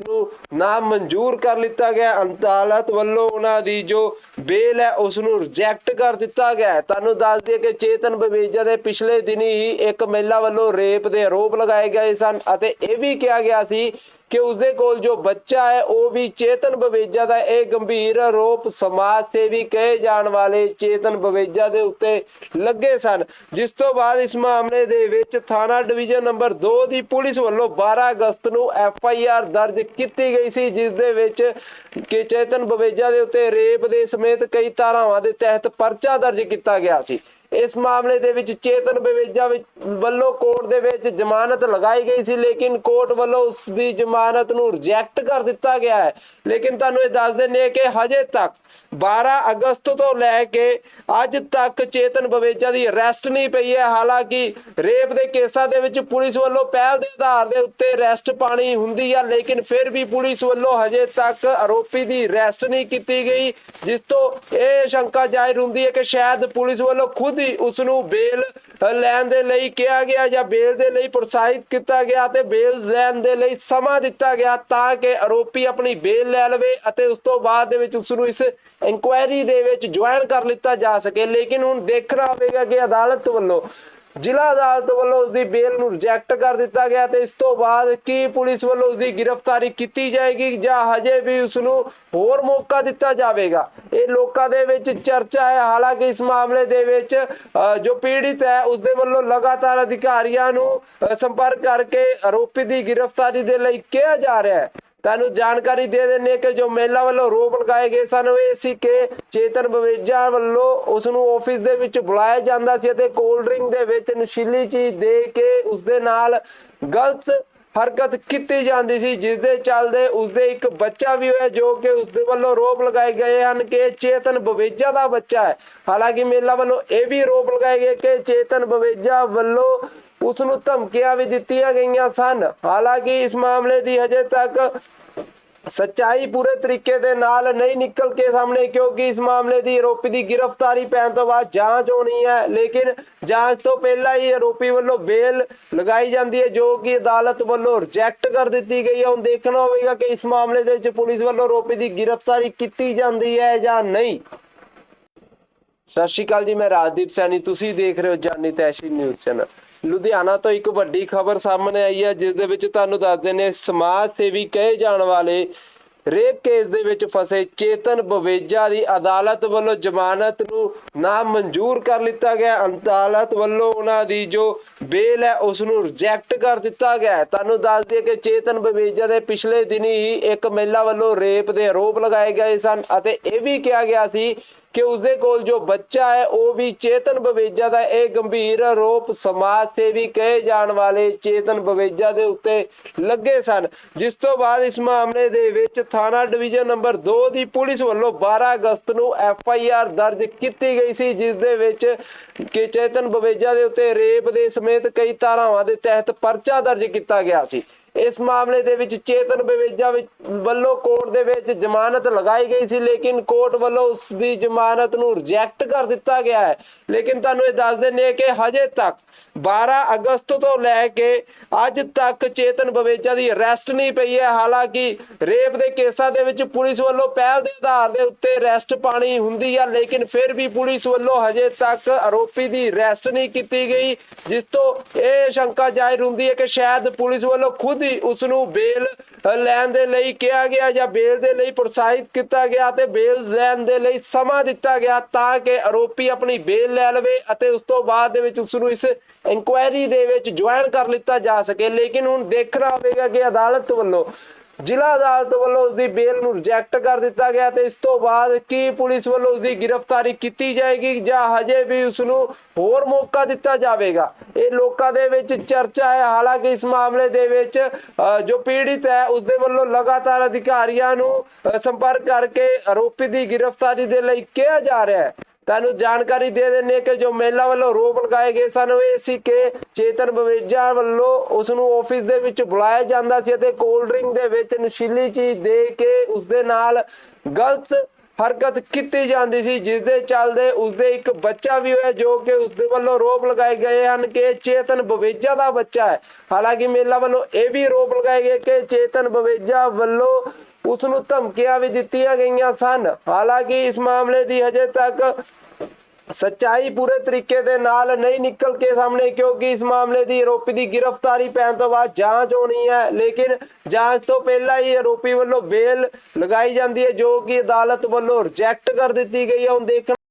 ਨੂੰ ਨਾ ਮਨਜ਼ੂਰ ਕਰ ਲਿੱਤਾ ਗਿਆ। ਅਦਾਲਤ ਵੱਲੋਂ ਉਹਨਾਂ ਦੀ ਜੋ ਬੇਲ ਹੈ ਉਸ ਨੂੰ ਰਿਜੈਕਟ ਕਰ ਦਿੱਤਾ ਗਿਆ ਤੁਹਾਨੂੰ ਦੱਸ ਦਈਏ ਕਿ ਚੇਤਨ ਬਵੇਜਾ ਦੇ ਪਿਛਲੇ ਦਿਨੀ ਹੀ ਇੱਕ ਮਹਿਲਾ ਵੱਲੋਂ ਰੇਪ ਦੇ ਆਰੋਪ ਲਗਾਏ ਗਏ ਸਨ ਅਤੇ ਇਹ ਵੀ ਕਿਹਾ ਗਿਆ ਸੀ ਕਿ ਉਸਦੇ ਕੋਲ ਜੋ ਬੱਚਾ ਹੈ, ਉਹ ਵੀ ਚੇਤਨ ਬਵੇਜਾ ਦਾ ਇਹ ਗੰਭੀਰ ਆਰੋਪ ਸਮਾਜ ਸੇਵੀ ਕਹੇ ਜਾਣ ਵਾਲੇ ਚੇਤਨ ਬਵੇਜਾ ਦੇ ਉੱਤੇ ਲੱਗੇ ਸਨ। ਜਿਸ ਤੋਂ ਬਾਅਦ ਇਸ ਮਾਮਲੇ ਦੇ ਵਿੱਚ ਥਾਣਾ ਡਿਵੀਜ਼ਨ ਨੰਬਰ 2 ਦੀ ਪੁਲਿਸ ਵੱਲੋਂ 12 ਅਗਸਤ ਨੂੰ ਐਫ ਆਈ ਆਰ ਦਰਜ ਕੀਤੀ ਗਈ ਸੀ, ਜਿਸ ਦੇ ਵਿੱਚ ਕਿ ਚੇਤਨ ਬਵੇਜਾ ਦੇ ਉੱਤੇ ਰੇਪ ਦੇ ਸਮੇਤ ਕਈ ਧਾਰਾਵਾਂ ਦੇ ਤਹਿਤ ਪਰਚਾ ਦਰਜ ਕੀਤਾ ਗਿਆ ਸੀ। ਇਸ ਮਾਮਲੇ ਦੇ ਵਿੱਚ ਚੇਤਨ ਬਵੇਜਾ ਵਿੱਚ ਵੱਲੋਂ ਕੋਰਟ ਦੇ ਵਿੱਚ ਜ਼ਮਾਨਤ ਲਗਾਈ ਗਈ ਸੀ, ਲੇਕਿਨ ਕੋਰਟ ਵੱਲੋਂ ਉਸ ਦੀ ਜ਼ਮਾਨਤ ਨੂੰ ਰਿਜੈਕਟ ਕਰ ਦਿੱਤਾ ਗਿਆ ਹੈ। ਲੇਕਿਨ ਤੁਹਾਨੂੰ ਇਹ ਦੱਸ ਦਿੰਦੇ ਕਿ ਹਜੇ ਤੱਕ 12 ਅਗਸਤ ਤੋਂ ਲੈ ਕੇ ਅੱਜ ਤੱਕ ਚੇਤਨ ਬਵੇਜਾ ਦੀ ਅਰੈਸਟ ਨਹੀਂ ਪਈ ਹੈ। ਹਾਲਾਂਕਿ ਰੇਪ ਦੇ ਕੇਸਾਂ ਦੇ ਵਿੱਚ ਪੁਲਿਸ ਵੱਲੋਂ ਪਹਿਲ ਦੇ ਆਧਾਰ ਦੇ ਉੱਤੇ ਅਰੈਸਟ ਪਾਣੀ ਹੁੰਦੀ ਹੈ ਲੇਕਿਨ ਫਿਰ ਵੀ ਪੁਲਿਸ ਵੱਲੋਂ ਹਜੇ ਤੱਕ ਆਰੋਪੀ ਦੀ ਅਰੈਸਟ ਨਹੀਂ ਕੀਤੀ ਗਈ, ਜਿਸ ਤੋਂ ਇਹ ਸ਼ੰਕਾ ਜ਼ਾਹਿਰ ਹੁੰਦੀ ਹੈ ਕਿ ਸ਼ਾਇਦ ਪੁਲਿਸ ਵੱਲੋਂ ਖੁਦ ਹੀ ਉਸ ਨੂੰ ਬੇਲ ਲੈਣ ਦੇ ਲਈ ਕਿਹਾ ਗਿਆ ਜਾਂ ਬੇਲ ਦੇ ਲਈ ਪ੍ਰੋਤਸਾਹਿਤ ਕੀਤਾ ਗਿਆ ਤੇ ਬੇਲ ਲੈਣ ਦੇ ਲਈ ਸਮਾਂ ਦਿੱਤਾ ਗਿਆ ਤਾਂ ਕਿ ਆਰੋਪੀ ਆਪਣੀ ਬੇਲ ਲੈ ਲਵੇ ਅਤੇ ਉਸ ਤੋਂ ਬਾਅਦ ਦੇ ਵਿੱਚ ਉਸ ਨੂੰ ਇਸ ਇਨਕੁਆਇਰੀ ਦੇ ਵਿੱਚ ਜੁਆਇਨ ਕਰ ਲਿੱਤਾ ਜਾ ਸਕੇ। ਲੇਕਿਨ ਹੁਣ ਦੇਖਣਾ ਹੋਵੇਗਾ ਕਿ ਅਦਾਲਤ ਵੱਲੋਂ ਜ਼ਿਲ੍ਹਾ ਅਦਾਲਤ ਵੱਲੋਂ ਉਸ ਦੀ ਬੇਲ ਨੂੰ ਰਿਜੈਕਟ ਕਰ ਦਿੱਤਾ ਗਿਆ ਤੇ ਇਸ ਤੋਂ ਬਾਅਦ ਕੀ ਪੁਲਿਸ ਵੱਲੋਂ ਉਸ ਦੀ ਗ੍ਰਿਫਤਾਰੀ ਕੀਤੀ ਜਾਏਗੀ ਜਾਂ ਹਜੇ ਵੀ ਉਸ ਨੂੰ ਹੋਰ ਮੌਕਾ ਦਿੱਤਾ ਜਾਵੇਗਾ? ਇਹ ਲੋਕਾਂ ਦੇ ਵਿੱਚ ਚਰਚਾ ਹੈ। ਹਾਲਾਂਕਿ ਇਸ ਮਾਮਲੇ ਦੇ ਵਿੱਚ ਜੋ ਪੀੜਿਤ ਹੈ ਉਸ ਦੇ ਵੱਲੋਂ ਲਗਾਤਾਰ ਅਧਿਕਾਰੀਆਂ ਨੂੰ ਸੰਪਰਕ ਕਰਕੇ ਆਰੋਪੀ ਦੀ ਗ੍ਰਿਫਤਾਰੀ ਦੇ ਲਈ ਕਿਹਾ ਜਾ ਰਿਹਾ ਹੈ। ਤੁਹਾਨੂੰ ਜਾਣਕਾਰੀ ਦੇ ਦਿੰਨੇ ਕਿ ਜੋ ਮਹਿਲਾ ਵੱਲੋਂ ਰੋਪ ਲਗਾਏ ਗਏ ਸਨ ਇਹ ਸੀ ਕਿ ਚੇਤਨ ਬਵੇਜਾ ਵੱਲੋਂ ਉਸ ਨੂੰ ਆਫਿਸ ਦੇ ਵਿੱਚ ਬੁਲਾਇਆ ਜਾਂਦਾ ਸੀ ਅਤੇ ਕੋਲਡ ਡਰਿੰਕ ਦੇ ਵਿੱਚ ਨਸ਼ੀਲੀ ਚੀਜ਼ ਦੇ ਕੇ ਉਸ ਦੇ ਨਾਲ ਗਲਤ ਹਰਕਤ ਕੀਤੀ ਜਾਂਦੀ ਸੀ ਜਿਸ ਦੇ ਚੱਲਦੇ ਉਸ ਦੇ ਇੱਕ ਬੱਚਾ ਵੀ ਹੋਇਆ ਜੋ ਕਿ ਉਸ ਦੇ ਵੱਲੋਂ ਰੋਪ ਲਗਾਏ ਗਏ ਹਨ ਕਿ ਚੇਤਨ ਬਵੇਜਾ ਦਾ ਬੱਚਾ ਹੈ। ਹਾਲਾਂਕਿ ਮਹਿਲਾ ਵੱਲੋਂ ਇਹ ਵੀ ਰੋਪ ਲਗਾਏ ਗਏ ਕਿ ਚੇਤਨ ਬਵੇਜਾ ਵੱਲੋਂ ਉਸ ਨੂੰ ਧਮਕੀਆਂ ਵੀ ਦਿੱਤੀਆਂ ਗਈਆਂ ਸਨ। ਹਾਲਾਂਕਿ ਇਸ ਮਾਮਲੇ ਦੀ ਹਜੇ ਤੱਕ ਸੱਚਾਈ ਪੂਰੇ ਤਰੀਕੇ ਦੇ ਨਾਲ ਨਹੀਂ ਨਿਕਲ ਕੇ ਸਾਹਮਣੇ, ਕਿਉਂਕਿ ਇਸ ਮਾਮਲੇ ਦੀ ਆਰੋਪੀ ਦੀ ਗ੍ਰਿਫਤਾਰੀ ਪੈਣ ਤੋਂ ਬਾਅਦ ਜਾਂਚ ਹੋਣੀ ਹੈ। ਲੇਕਿਨ ਜਾਂਚ ਤੋਂ ਪਹਿਲਾਂ ਹੀ ਆਰੋਪੀ ਵੱਲੋਂ ਬੇਲ ਲਗਾਈ ਜਾਂਦੀ ਹੈ, ਜੋ ਕਿ ਅਦਾਲਤ ਵੱਲੋਂ ਰਿਜੈਕਟ ਕਰ ਦਿੱਤੀ ਗਈ ਹੈ। ਹੁਣ ਦੇਖਣਾ ਹੋਵੇਗਾ ਕਿ ਇਸ ਮਾਮਲੇ ਦੇ ਵਿੱਚ ਪੁਲਿਸ ਵੱਲੋਂ ਆਰੋਪੀ ਦੀ ਗ੍ਰਿਫਤਾਰੀ ਕੀਤੀ ਜਾਂਦੀ ਹੈ ਜਾਂ ਨਹੀਂ। ਸਤਿ ਸ਼੍ਰੀ ਅਕਾਲ ਜੀ, ਮੈਂ ਰਾਜਦੀਪ ਸੈਣੀ। ਤੁਸੀਂ ਦੇਖ ਰਹੇ ਹੋ ਜਾਨੀ ਤੈਸ਼ੀ ਨਿਊਜ਼ ਚੈਨਲ। ਲੁਧਿਆਣਾ ਤੋਂ ਇੱਕ ਵੱਡੀ ਖਬਰ ਸਾਹਮਣੇ ਆਈ ਹੈ, ਜਿਸ ਦੇ ਵਿੱਚ ਤੁਹਾਨੂੰ ਦੱਸਦੇ ਨੇ ਸਮਾਜ ਸੇਵੀ ਕਹੇ ਜਾਣ ਵਾਲੇ ਰੇਪ ਕੇਸ ਦੇ ਵਿੱਚ ਫਸੇ ਚੇਤਨ ਬਵੇਜਾ ਦੀ ਅਦਾਲਤ ਵੱਲੋਂ ਜ਼ਮਾਨਤ ਨੂੰ ਨਾ ਮਨਜ਼ੂਰ ਕਰ ਲਿੱਤਾ ਗਿਆ। ਅਦਾਲਤ ਵੱਲੋਂ ਉਹਨਾਂ ਦੀ ਜੋ ਬੇਲ ਹੈ ਉਸ ਨੂੰ ਰਿਜੈਕਟ ਕਰ ਦਿੱਤਾ ਗਿਆ ਤੁਹਾਨੂੰ ਦੱਸ ਦਈਏ ਕਿ ਚੇਤਨ ਬਵੇਜਾ ਦੇ ਪਿਛਲੇ ਦਿਨੀ ਹੀ ਇੱਕ ਮਹਿਲਾ ਵੱਲੋਂ ਰੇਪ ਦੇ ਆਰੋਪ ਲਗਾਏ ਗਏ ਸਨ ਅਤੇ ਇਹ ਵੀ ਕਿਹਾ ਗਿਆ ਸੀ ਕਿ ਉਸਦੇ ਕੋਲ ਜੋ ਬੱਚਾ ਹੈ, ਉਹ ਵੀ ਚੇਤਨ ਬਵੇਜਾ ਦਾ ਇਹ ਗੰਭੀਰ ਆਰੋਪ ਸਮਾਜ ਸੇਵੀ ਕਹੇ ਜਾਣ ਵਾਲੇ ਚੇਤਨ ਬਵੇਜਾ ਦੇ ਉੱਤੇ ਲੱਗੇ ਸਨ। ਜਿਸ ਤੋਂ ਬਾਅਦ ਇਸ ਮਾਮਲੇ ਦੇ ਵਿੱਚ ਥਾਣਾ ਡਿਵੀਜ਼ਨ ਨੰਬਰ 2 ਦੀ ਪੁਲਿਸ ਵੱਲੋਂ 12 ਅਗਸਤ ਨੂੰ ਐਫ ਆਈ ਆਰ ਦਰਜ ਕੀਤੀ ਗਈ ਸੀ, ਜਿਸ ਦੇ ਵਿੱਚ ਕਿ ਚੇਤਨ ਬਵੇਜਾ ਦੇ ਉੱਤੇ ਰੇਪ ਦੇ ਸਮੇਤ ਕਈ ਧਾਰਾਵਾਂ ਦੇ ਤਹਿਤ ਪਰਚਾ ਦਰਜ ਕੀਤਾ ਗਿਆ ਸੀ। ਇਸ ਮਾਮਲੇ ਦੇ ਵਿੱਚ ਚੇਤਨ ਬਵੇਜਾ ਵਿੱਚ ਵੱਲੋਂ ਕੋਰਟ ਦੇ ਵਿੱਚ ਜ਼ਮਾਨਤ ਲਗਾਈ ਗਈ ਸੀ, ਲੇਕਿਨ ਕੋਰਟ ਵੱਲੋਂ ਉਸ ਦੀ ਜ਼ਮਾਨਤ ਨੂੰ ਰਿਜੈਕਟ ਕਰ ਦਿੱਤਾ ਗਿਆ ਹੈ। ਲੇਕਿਨ ਤੁਹਾਨੂੰ ਇਹ ਦੱਸ ਦਿੰਦੇ ਕਿ ਹਜੇ ਤੱਕ 12 ਅਗਸਤ ਤੋਂ ਲੈ ਕੇ ਅੱਜ ਤੱਕ ਚੇਤਨ ਬਵੇਜਾ ਦੀ ਅਰੈਸਟ ਨਹੀਂ ਪਈ ਹੈ। ਹਾਲਾਂਕਿ ਰੇਪ ਦੇ ਕੇਸਾਂ ਦੇ ਵਿੱਚ ਪੁਲਿਸ ਵੱਲੋਂ ਪਹਿਲ ਦੇ ਆਧਾਰ ਦੇ ਉੱਤੇ ਅਰੈਸਟ ਪਾਣੀ ਹੁੰਦੀ ਹੈ ਲੇਕਿਨ ਫਿਰ ਵੀ ਪੁਲਿਸ ਵੱਲੋਂ ਹਜੇ ਤੱਕ ਆਰੋਪੀ ਦੀ ਅਰੈਸਟ ਨਹੀਂ ਕੀਤੀ ਗਈ, ਜਿਸ ਤੋਂ ਇਹ ਸ਼ੰਕਾ ਜ਼ਾਹਿਰ ਹੁੰਦੀ ਹੈ ਕਿ ਸ਼ਾਇਦ ਪੁਲਿਸ ਵੱਲੋਂ ਖੁਦ ਹੀ ਉਸ ਨੂੰ ਬੇਲ ਲੈਣ ਦੇ ਲਈ ਕਿਹਾ ਗਿਆ ਜਾਂ ਬੇਲ ਦੇ ਲਈ ਪ੍ਰੋਤਸਾਹਿਤ ਕੀਤਾ ਗਿਆ ਤੇ ਬੇਲ ਲੈਣ ਦੇ ਲਈ ਸਮਾਂ ਦਿੱਤਾ ਗਿਆ ਤਾਂ ਕਿ ਆਰੋਪੀ ਆਪਣੀ ਬੇਲ ਲੈ ਲਵੇ ਅਤੇ ਉਸ ਤੋਂ ਬਾਅਦ ਦੇ ਵਿੱਚ ਉਸ ਨੂੰ ਇਸ ਇਨਕੁਆਇਰੀ ਦੇ ਵਿੱਚ ਜੁਆਇਨ ਕਰ ਲਿੱਤਾ ਜਾ ਸਕੇ। ਲੇਕਿਨ ਹੁਣ ਦੇਖਣਾ ਹੋਵੇਗਾ ਕਿ ਅਦਾਲਤ ਵੱਲੋਂ ਜ਼ਿਲ੍ਹਾ ਅਦਾਲਤ ਵੱਲੋਂ ਉਸ ਦੀ ਬੇਲ ਨੂੰ ਰਿਜੈਕਟ ਕਰ ਦਿੱਤਾ ਗਿਆ ਤੇ ਇਸ ਤੋਂ ਬਾਅਦ ਕੀ ਪੁਲਿਸ ਵੱਲੋਂ ਉਸ ਦੀ ਗ੍ਰਿਫਤਾਰੀ ਕੀਤੀ ਜਾਏਗੀ ਜਾਂ ਹਜੇ ਵੀ ਉਸ ਨੂੰ ਹੋਰ ਮੌਕਾ ਦਿੱਤਾ ਜਾਵੇਗਾ? ਇਹ ਲੋਕਾਂ ਦੇ ਵਿੱਚ ਚਰਚਾ ਹੈ। ਹਾਲਾਂਕਿ ਇਸ ਮਾਮਲੇ ਦੇ ਵਿੱਚ ਜੋ ਪੀੜਿਤ ਹੈ ਉਸ ਦੇ ਵੱਲੋਂ ਲਗਾਤਾਰ ਅਧਿਕਾਰੀਆਂ ਨੂੰ ਸੰਪਰਕ ਕਰਕੇ ਆਰੋਪੀ ਦੀ ਗ੍ਰਿਫਤਾਰੀ ਦੇ ਲਈ ਕਿਹਾ ਜਾ ਰਿਹਾ ਹੈ। ਤੁਹਾਨੂੰ ਜਾਣਕਾਰੀ ਦੇ ਦਿੰਨੇ ਕਿ ਜੋ ਮਹਿਲਾ ਵੱਲੋਂ ਰੋਪ ਲਗਾਏ ਗਏ ਸਨ ਇਹ ਸੀ ਕਿ ਚੇਤਨ ਬਵੇਜਾ ਵੱਲੋਂ ਉਸ ਨੂੰ ਆਫਿਸ ਦੇ ਵਿੱਚ ਬੁਲਾਇਆ ਜਾਂਦਾ ਸੀ ਅਤੇ ਕੋਲਡ ਡਰਿੰਕ ਦੇ ਵਿੱਚ ਨਸ਼ੀਲੀ ਚੀਜ਼ ਦੇ ਕੇ ਉਸ ਦੇ ਨਾਲ ਗਲਤ ਹਰਕਤ ਕੀਤੀ ਜਾਂਦੀ ਸੀ ਜਿਸ ਦੇ ਚੱਲਦੇ ਉਸਦੇ ਇੱਕ ਬੱਚਾ ਵੀ ਹੋਇਆ, ਜੋ ਕਿ ਉਸਦੇ ਵੱਲੋਂ ਰੋਪ ਲਗਾਏ ਗਏ ਹਨ ਕਿ ਚੇਤਨ ਬਵੇਜਾ ਦਾ ਬੱਚਾ ਹੈ। ਹਾਲਾਂਕਿ ਮੇਲਾ ਵੱਲੋਂ ਇਹ ਵੀ ਆਰੋਪ ਲਗਾਏ ਗਏ ਕਿ ਚੇਤਨ ਬਵੇਜਾ ਵੱਲੋਂ ਉਸ ਨੂੰ ਧਮਕੀਆਂ ਵੀ ਦਿੱਤੀਆਂ ਗਈਆਂ ਸਨ। ਹਾਲਾਂਕਿ ਇਸ ਮਾਮਲੇ ਦੀ ਹਜੇ ਤੱਕ ਸੱਚਾਈ ਪੂਰੇ ਤਰੀਕੇ ਦੇ ਨਾਲ ਨਹੀਂ ਨਿਕਲ ਕੇ ਸਾਹਮਣੇ, ਕਿਉਂਕਿ ਇਸ ਮਾਮਲੇ ਦੀ ਆਰੋਪੀ ਦੀ ਗ੍ਰਿਫਤਾਰੀ ਪੈਣ ਤੋਂ ਬਾਅਦ ਜਾਂਚ ਹੋਣੀ ਹੈ। ਲੇਕਿਨ ਜਾਂਚ ਤੋਂ ਪਹਿਲਾਂ ਹੀ ਆਰੋਪੀ ਵੱਲੋਂ ਬੇਲ ਲਗਾਈ ਜਾਂਦੀ ਹੈ, ਜੋ ਕਿ ਅਦਾਲਤ ਵੱਲੋਂ ਰਿਜੈਕਟ ਕਰ ਦਿੱਤੀ ਗਈ ਹੈ। ਹੁਣ ਦੇਖਣਾ